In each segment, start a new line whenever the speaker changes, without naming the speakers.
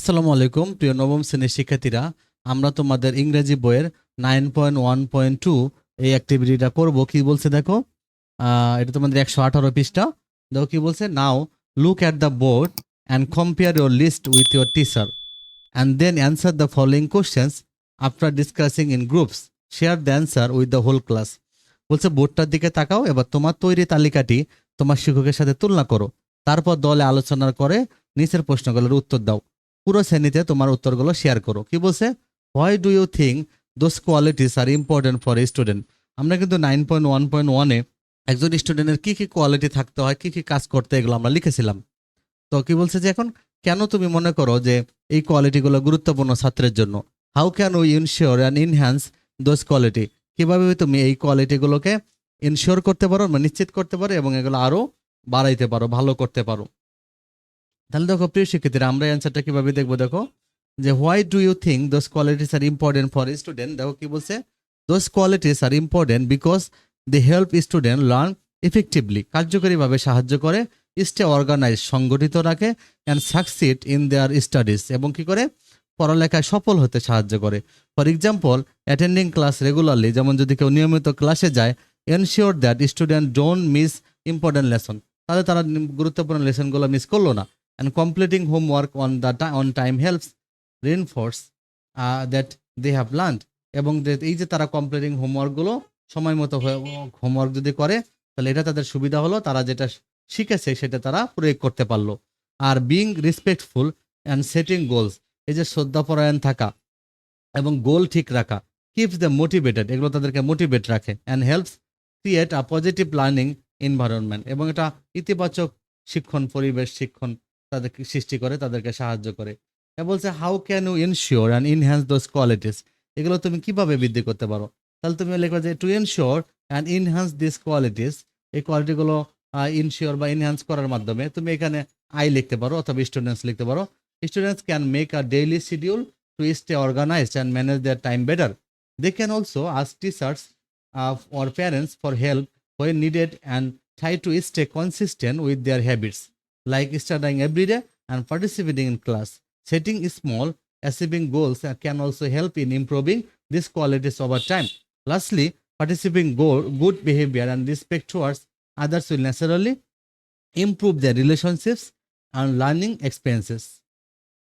আসসালামু আলাইকুম, প্রিয় নবম শ্রেণির শিক্ষার্থীরা। আমরা তোমাদের ইংরেজি বইয়ের nine point one point two এই অ্যাক্টিভিটিটা করব। কি বলছে দেখো? এটা তোমাদের একশো আঠারো পৃষ্ঠা। দেখো কি বলছে? Now look at the board and compare your list with your teacher and then answer the following questions after discussing in groups share the answer with the whole class বলছে, বোর্ডটার দিকে তাকাও, এবার তোমার তৈরি তালিকাটি তোমার শিক্ষকের সাথে তুলনা করো। তারপর দলে আলোচনা করে নিচের প্রশ্নগুলোর উত্তর দাও। পুরো শ্রেণীতে তোমার উত্তরগুলো শেয়ার করো। কি বলছে? Why do you think those qualities are important for a student আমরা কিন্তু নাইন পয়েন্ট ওয়ান পয়েন্ট ওয়ানে একজন স্টুডেন্টের কি কি কোয়ালিটি থাকতে হয়, কি কি কাজ করতে এগুলো আমরা লিখেছিলাম। তো কি বলছে যে এখন, কেন তুমি মনে করো যে এই কোয়ালিটিগুলো গুরুত্বপূর্ণ ছাত্রের জন্য? How can we ensure and enhance those quality কীভাবে তুমি এই কোয়ালিটিগুলোকে ইনশিওর করতে পারো, নিশ্চিত করতে পারো এবং এগুলো আরও বাড়াইতে পারো, ভালো করতে পারো? তাহলে দেখো, প্রিয় শিক্ষার্থীরা, আমরা অ্যান্সারটা কীভাবে দেখব দেখো? যে why do you think those qualities are important for student দেখো কি বলছে? Those qualities are important because they help student learn effectively কার্যকরীভাবে সাহায্য করে স্টে অর্গানাইজ সংগঠিত রাখে and succeed in their studies এবং কি করে? পড়ালেখায় সফল হতে সাহায্য করে। For example attending class regularly যেমন যদি কেউ নিয়মিত ক্লাসে যায় ensure that student don't miss important lesson তাহলে তারা গুরুত্বপূর্ণ লেসনগুলো মিস করল না। And completing homework on the on time helps reinforce uh, that they have learned. এবং এই যে তারা কমপ্লিটিং হোমওয়ার্কগুলো সময় মতো হোমওয়ার্ক যদি করে তাহলে এটা তাদের সুবিধা হলো তারা যেটা শিখেছে সেটা তারা প্রয়োগ করতে পারল। আর being respectful and setting goals এই যে শ্রদ্ধাপরায়ণ থাকা এবং গোল ঠিক রাখা কিপস দ্য মোটিভেটেড এগুলো তাদেরকে মোটিভেট রাখে and helps create a positive learning environment এবং এটা ইতিবাচক শিক্ষণ পরিবেশ শিক্ষণ তাদেরকে সৃষ্টি করে, তাদেরকে সাহায্য করে। বলছে how can you ensure and enhance those qualities এগুলো তুমি কীভাবে বৃদ্ধি করতে পারো? তাহলে তুমি লিখবে যে to ensure and enhance this qualities এই কোয়ালিটিগুলো ইনশিওর বা ইনহ্যান্স করার মাধ্যমে তুমি এখানে আই লিখতে পারো অথবা স্টুডেন্টস লিখতে পারো। Students can make a daily schedule to stay organised and manage their time better they can also ask teachers or parents for help when needed and try to stay consistent with their habits like studying every day and participating in class. Setting small, achieving goals uh, can also help in improving these qualities over time. Lastly, participating go- good behavior and respect towards others will naturally improve their relationships and learning experiences.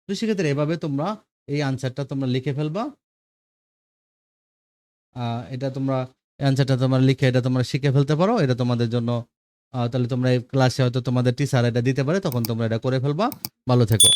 তো সেক্ষেত্রে এভাবে তোমরা এই আনসারটা তোমরা লিখে ফেলবা এটা তোমরা অ্যান্সারটা তোমরা লিখে এটা তোমরা শিখে ফেলতে পারো এটা তোমাদের জন্য তাহলে তোমরা এই ক্লাসে হয়তো তোমাদের টিচার এটা দিতে পারে, তখন তোমরা এটা করে ফেলবা। ভালো থেকো।